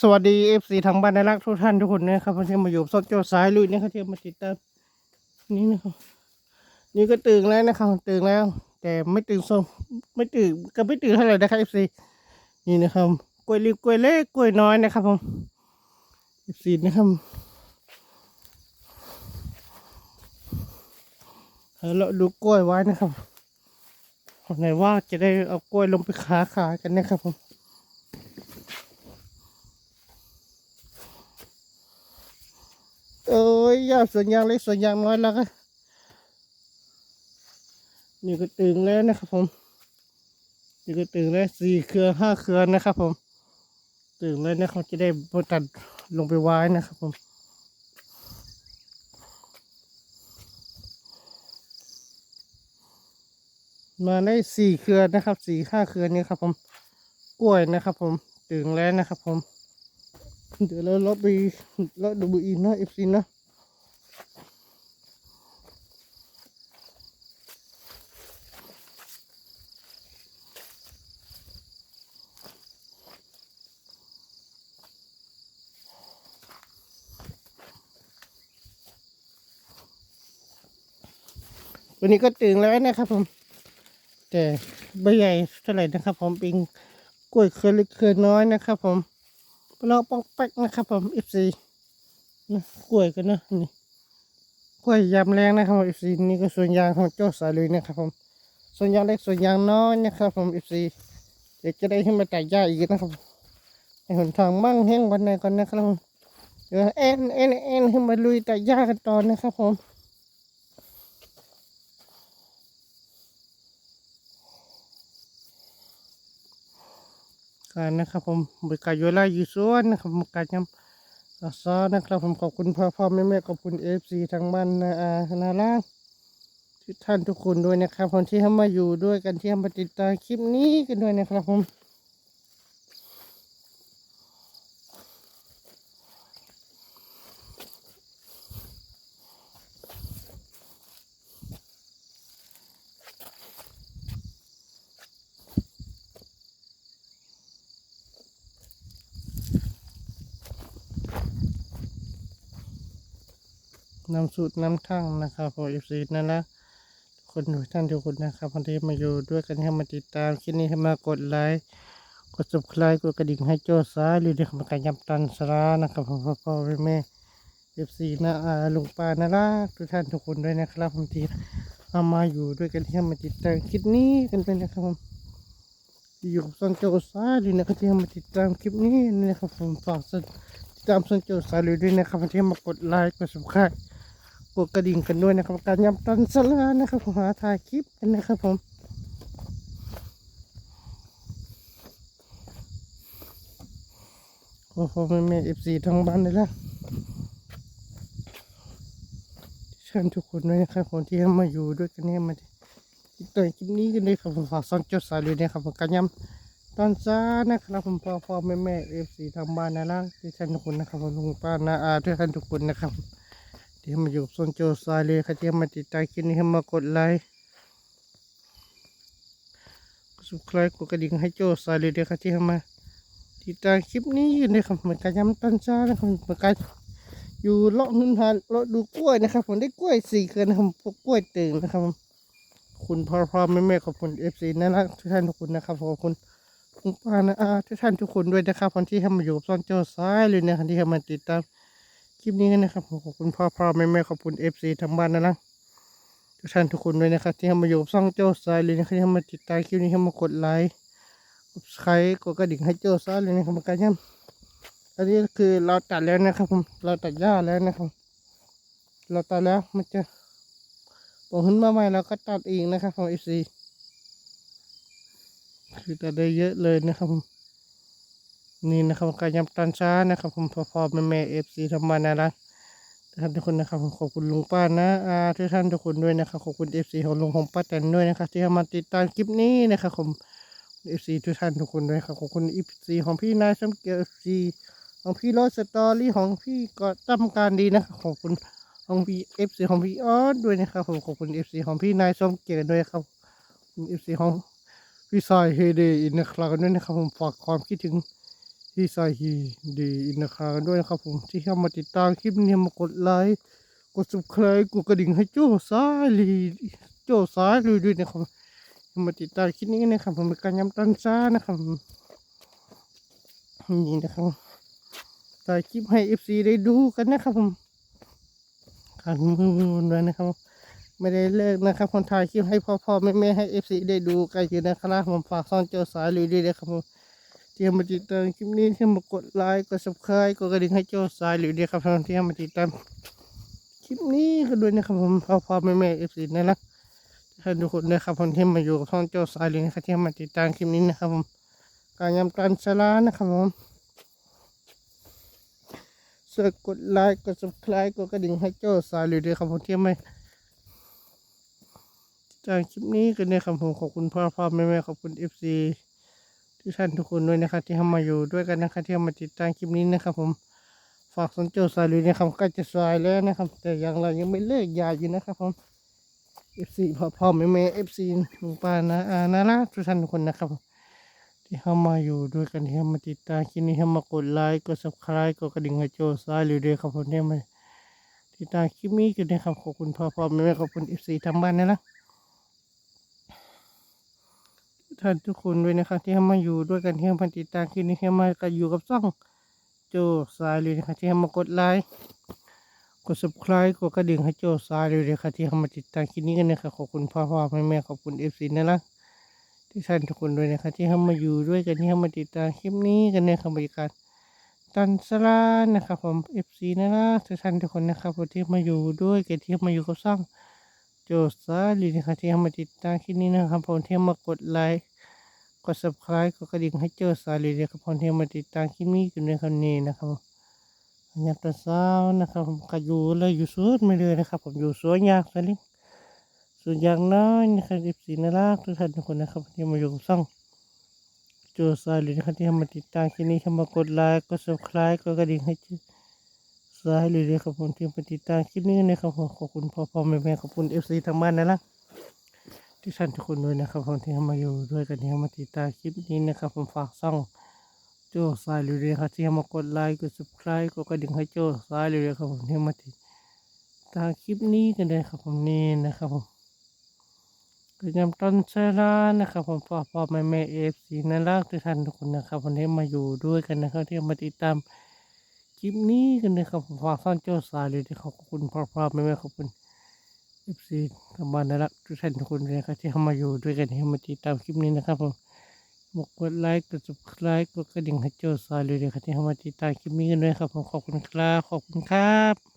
สวัสดีเอฟซีทางบ้านในรักทุกท่านทุกคนนะครับที่มาอยู่สดโจสายลุยนะครับที่มาติดตามนี่นะครับนี่ก็ตื่นแล้วนะครับตื่นแล้ว แต่ไม่ตื่นสมไม่ตื่นก็ไม่ตื่นเท่าไหร่นะครับเอฟซีนี่นะครับกล้วยรีบกล้วยเล็กกล้วยน้อยนะครับผมเอฟซีนะครับเราดูกล้วยไว้นะครับไหนว่าจะได้เอากล้วยลงไปขาขายกันนะครับผม เอ้ยยาส่วนยางเล็กส่วนยางน้อยแล้วก็นี่ก็ตึงแล้วนะครับผมนี่ก็ตึงแล้วสี่เครือห้าเครือนะครับผมตึงแล้วนะครับจะได้บตัดลงไปไว้นะครับผมมาได้สี่เครือนะครับสี่ห้าเครือนี้ครับผมกล้วยนะครับผมตึงแล้วนะครับผม เดี๋ยวเราลาะไปลาะดูอีกนะเอฟซีนะ วันนี้ก็ตื่นแล้วนะครับผม แต่ใบใหญ่เท่าไหร่นะครับ ผมเป็นกล้วยเครือเล็กเครือน้อยนะครับผมเราปองแป๊กนะครับ ผม FC นะกล้วยกันนะนี่กล้วยยำแรงนะครับผม FC นี่ก็ส่วนยางของเจ้าสายลุยนะครับ ผมส่วนยางเล็กส่วนยางน้อยนะครับ ผม FC เดี๋ยวจะได้ขึ้นมาแต่หญ้าอีกนะครับในหนทางมั่งแห้งวันไหนก่อนนะครับผมเดี๋ยวเอ็นเอ็นเอ็นขึ้นมาลุยแต่หญ้ากันต่อนะครับผม การนะครับผมบริการอยู่ไล่อยู่สวนนะครับบริการยำซอนะครับผมขอบคุณพ่อพ่อแม่แม่ขอบคุณเอฟซีทางบ้านนาอานาล่างทุกท่านทุกคนด้วยนะครับคนที่เข้ามาอยู่ด้วยกันที่ทำมาติดตามคลิปนี้กันด้วยนะครับผม นำสูตรน้ำทั้งนะครับผมเอฟซีนั่นละคนทุกท่านทุกคนนะครับคนที่มาอยู่ด้วยกันให้มาติดตามคลิปนี้ให้มากดไลค์กด subscribe กดกระดิ่งให้โจ้ซ้ายหรือเด็กมาการยำตันสรานะครับพ่อพ่อแม่แม่เอฟซีนะอาลุงป้านะรักทุกท่านทุกคนด้วยนะครับผมที่เอามาอยู่ด้วยกันที่ให้มาติดตามคลิปนี้กันเป็นนะครับผมอยู่กับซอนโจซ้ายหรือนะครับที่มาติดตามคลิปนี้นะครับผมฝากติดตามซอนโจซ้ายหรือด้วยนะครับที่มากดไลค์กด subscribe กดกระดิ่งกันด้วยนะครับ การยำตันสลานะครับผมหาถ่ายคลิปกันนะครับผมโอ้โหแม่แม่เอฟซีทั้งบ้านเลยละเชิญทุกคนด้วยนะครับผมที่มาอยู่ด้วยกันเนี่ยมาติดต่อคลิปนี้กันเลยครับผมฝากซ่อนจดสายเลยนะครับผมการยำตันซานะครับผมพ่อพ่อแม่แม่เอฟซีทางบ้านนะล่ะที่ท่านทุกคนนะครับผมลุงป้านาอาทุกท่านทุกคนนะครับ ที่มาอยู่กับโซนโจซายเลยครับที่มาติดตามคลิปนี้ให้มากดไลค์กด subscribe กดกระดิ่งให้โจซายเลยเด้วยครับที่มาติดตามคลิปนี้อยู่นะครับเหมือนกันย้ำตันช้านะครับเหมือนกันอยู่เลาะนุ่นหาเลาะดูกล้วยนะครับ ผมได้กล้วยสี่เกินนะครับพวกกล้วยตึงนะครับ คุณพ่อพ่อแม่แม่ขอบคุณเอฟซีน่ารักทุกท่านทุกคนนะครับขอบคุณคุณป้านะอาทุกท่านทุกคนด้วยนะครับคนที่ให้มาอยู่กับโซนโจซายเลยนะครับที่ให้มาติดตาม ลิปนี้กันนะครับขอบคุณพ่อพ่อแม่แม่ขอบคุณเอฟซีทางบ้านนะล่ะทุกท่านทุกคนด้วยนะครับ ที่เข้ามาอยู่กับช่องเจ้าสายเลยนะครับที่เข้ามาติดตามคลิปนี้เข้ามากดไลค์กดใครกดกระดิ่งให้เจ้าสายเลยนะครับมาการย่ำอันนี้คือเราตัดแล้วนะครับผมเราตัดหญ้าแล้วนะครับ เราตัดแล้วมันจะปองขึ้นมาใหม่เราก็ตัดเองนะครับของเอฟซีคือตัดได้เยอะเลยนะครับผม นี่นะครับการยำตันช้านะครับ ผมพอพอแม่แม่เอฟซีทำมานะนะท่านทุกคนนะครับผมขอบคุณลุงป้านะอาทุกท่านทุกคนด้วยนะครับขอบคุณเอฟซีของลุงของป้าแตนด้วยนะครับที่มาติดตามคลิปนี้นะครับผมเอฟซีทุกท่านทุกคนด้วยครับขอบคุณเอฟซีของพี่นายสมเกียรติเอฟซีของพี่รอดสตอรี่ของพี่ก็ทำการดีนะครับขอบคุณของพี่เอฟซีของพี่ออสด้วยนะครับผมขอบคุณเอฟซีของพี่นายสมเกียรติด้วยครับเอฟซีของพี่ซอยเฮเดย์อินนะครับด้วยนะครับผมฝากความคิดถึง ที่ใส่ฮีดีนะคะด้วยนะครับผมที่เข้ามาติดตามคลิปนี้มากดไลค์กด subscribe กดกระดิ่งให้โจ้ซ้ายลีโจ้ซ้ายลีด้วยนะครับมาติดตามคลิปนี้นะครับผมเป็นการย้ำตันซ่านะครับนี่นะครับถ่ายคลิปให้ FC ได้ดูกันนะครับผมการมือด้วยนะครับ ไม่ได้เลิกนะครับคนถ่ายคลิปให้พ่อๆแม่ๆให้ FC ได้ดูกันอยู่นะครับผมฝากซ่อนโจ้ซ้ายลีด้วยนะครับผม ที่มาติดตามคลิปนี้ที่มากดไลค์กด subscribe กดกระดิ่งให้โจ้สายหรือเดียครับท่านที่มาติดตามคลิปนี้ก็ด้วยนะครับผมพ่อพ่อแม่แม่เอฟซีนะนะท่านทุกคนนะครับผมที่มาอยู่กับท่องโจ้สายหรือนะครับที่มาติดตามคลิปนี้นะครับผมการยำการสลานะครับผมเสือกดไลค์กด subscribe กดกระดิ่งให้โจ้สายหรือเดียครับผมที่มาติดตามคลิปนี้กันนะครับผมขอบคุณพ่อพ่อแม่แม่ขอบคุณเอฟซี ทุกท่านทุกคนด้วยนะครับที่เข้ามาอยู่ด้วยกันนะครับที่เข้ามาติดตามคลิปนี้นะครับ ผมฝากสนใจสายลุยนะครับใกล้จะสายแล้วนะครับ แต่อยังเรายังไม่เลิกยาอยู่นะครับผม FC พ่อพ่อแม่แม่ FC ลุงปานะอานาละทุกท่านทุกคนนะครับ ที่เข้ามาอยู่ด้วยกันที่เข้ามาติดตามคลิปนี้เข้ามากดไลค์กด subscribe กดกระดิ่งให้โจสายลุยด้วยครับผมที่มาติดตามคลิปนี้กันนะครับขอบคุณพ่อพ่อแม่แม่ขอบคุณ FC ทางบ้านนะนะ ท่านทุกคนด้วยนะครับที่เข้ามาอยู่ด้วยกันที่เข้ามาติดตามคลิปนี้เข้ามากันอยู่กับซ่องโจสายเลยนะครับที่เข้ามากดไลค์กด subscribe กดกระดิ่งให้โจสายเลยนะครับที่เข้ามาติดตามคลิปนี้กันนะครับขอบคุณพ่อพ่อแม่แม่ขอบคุณเอฟซีนะนะที่ท่านทุกคนด้วยนะครับที่เข้ามาอยู่ด้วยกันที่เข้ามาติดตามคลิปนี้กันนะครับบริการตันสลานะครับผมเอฟซีนะนะทุกท่านทุกคนนะครับที่มาอยู่ด้วยกันที่มาอยู่กับซ่อง โจสาลีนะครับที่เข้ามาติดตามคลิปนี้นะครับผมที่มากดไลค์กด subscribe กดกระดิ่งให้โจสาลีนะครับผมที่มาติดตามคลิปนี้กันในคำนี้นะครับผมยับตาสาวนะครับผมก็อยู่เลยอยู่สวนไม่เลยนะครับ ผมอยู่สวนยางสลิงสวนยางน้อยนะครับสิบสี่นารักทุกท่านทุกคนนะครับที่มาอยู่กับช่องโจสาลีนะครับที่มาติดตามคลิปนี้เข้ามากดไลค์กด subscribe กดกระดิ่งให้โจ สายเลยเลยครับผมที่มาติดตามคลิปนี้นะครับผมขอบคุณพ่อพ่อแม่แม่ขอบคุณเอฟซีทางบ้านนะนะที่ท่านทุกคนด้วยนะครับผมที่เข้ามาอยู่ด้วยกันที่เข้ามาติดตามคลิปนี้นะครับผมฝากซ่องโจ้สายเลยเลยครับที่เข้ามากดไลค์กด subscribe กดกระดิ่งให้โจ้สายเลยเลยครับผมที่มาติดตามคลิปนี้กันเลยครับผมนี่นะครับผมก็ยำต้นเชลานะครับผมพ่อพ่อแม่แม่เอฟซีนั่นรักทุกท่านทุกคนนะครับผมที่มาอยู่ด้วยกันนะครับที่มาติดตาม ลิปนี้กันนะครับฝากซ่อนเจ้าสายเลยที่ขอบคุณพ่อพ่อแม่แม่ขอบคุณเอฟซีทางบ้านนะครับทุกท่านทุกคนเลยครับที่เข้ามาอยู่ด้วยกันให้มาติดตามคลิปนี้นะครับผมกดไลค์กด subscribe กดกระดิ่งให้เจ้าสายเลยนะครับที่เข้ามาติดตามคลิปนี้กันด้วยครับผมขอบคุณครับขอบคุณครับ